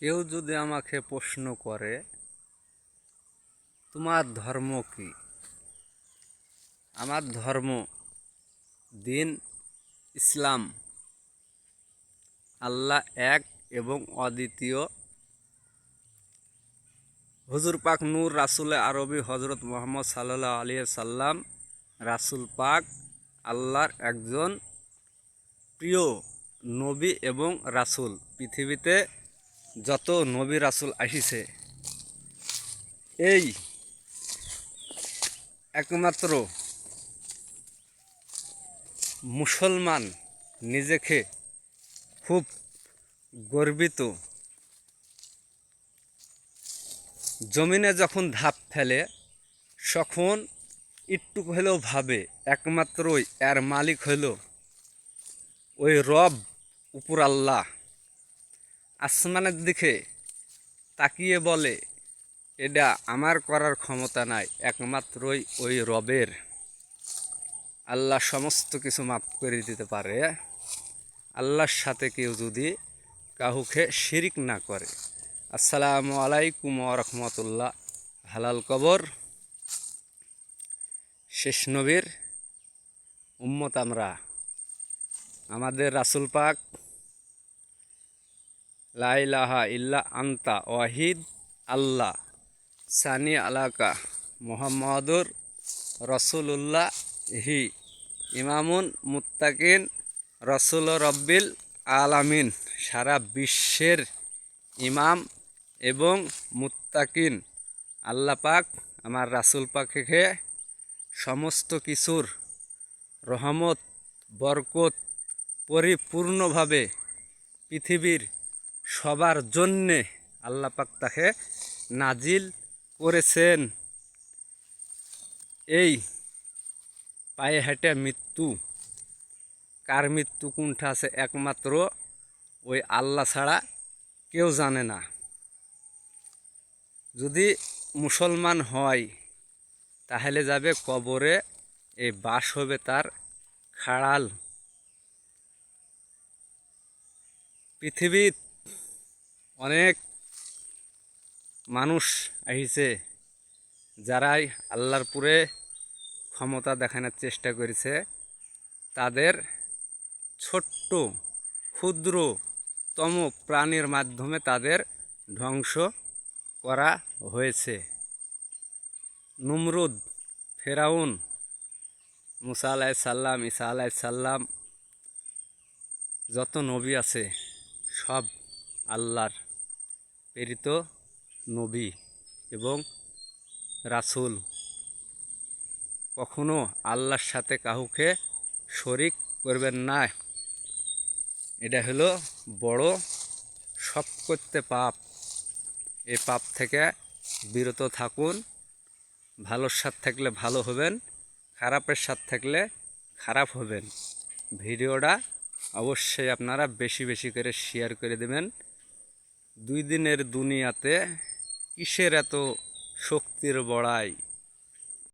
কেউ যদি আমাকে প্রশ্ন করে, তোমার ধর্ম কি? আমার ধর্ম দিন ইসলাম। আল্লাহ এক এবং অদ্বিতীয়। হুজুর পাক নূর রাসুল আরবি হজরত মোহাম্মদ সাল্লাহ আলিয়া সাল্লাম রাসুল পাক আল্লাহর একজন প্রিয় নবী এবং রাসুল। পৃথিবীতে যত নবী রাসুল আসিছে, এই একমাত্র মুসলমান নিজেকে খুব গর্বিত। জমিনে যখন ধাপ ফেলে, তখন একটু হলেও ভাবে, একমাত্রই এর মালিক হইল ওই রব উপর আল্লাহ। আসমানের দিকে তাকিয়ে বলে, এটা আমার করার ক্ষমতা নাই, একমাত্রই ওই রবের। আল্লাহ সমস্ত কিছু মাফ করে দিতে পারে। আল্লাহর সাথে কেউ যদি কাহুকে শিরিক না করে। আসসালামু আলাইকুম রহমতুল্লাহ। হালাল কবর। শেষ নবীর উম্মত আমরা। আমাদের রাসুল পাক লাইলাহা ইল্লা আন্তা ওয়াহিদ আল্লাহ। সানি আলাকা মোহাম্মদুর রসুল্লাহ হি ইমামুন মুত্তাকিন রসুল রব্বিল আলামিন। সারা বিশ্বের ইমাম এবং মুত্তাকিন। আল্লাহ পাক আমার রাসুল পাকে সমস্ত কিছুর রহমত, বরকত পরিপূর্ণভাবে পৃথিবীর সবার জন্যে আল্লাহ পাক তাকে নাজিল করেছেন। এই পায়ে হেঁটে মৃত্যু, কার মৃত্যু কোনটা আছে একমাত্র ওই আল্লাহ ছাড়া কেউ জানে না। যদি মুসলমান হয়, তাহলে যাবে কবরে এই বাস হবে তার খাড়াল। পৃথিবীর অনেক মানুষ আহিছে যারাই আল্লাহর পুরে ক্ষমতা দেখানোর চেষ্টা করেছে। তাদের ছোট্ট ক্ষুদ্রতম প্রাণীর মাধ্যমে তাদের ধ্বংস করা হয়েছে। নুমরুদ, ফেরাউন, মুসা আলাহ সাল্লাম ঈসা আলাহ সাল্লাম যত নবী আছে, সব আল্লাহর প্রেরিত নবী এবং রাসুল। কখনো আল্লাহর সাথে কাহুকে শরিক করবেন না। এটা হলো বড় সব করতে পাপ। এই পাপ থেকে বিরত থাকুন, ভালোর সাথ থাকলে ভালো হবেন, খারাপের সাথ থাকলে খারাপ হবেন। ভিডিওটা অবশ্যই আপনারা বেশি বেশি করে শেয়ার করে দেবেন। দুই দিনের দুনিয়াতে কিসের এত শক্তির বড়াই?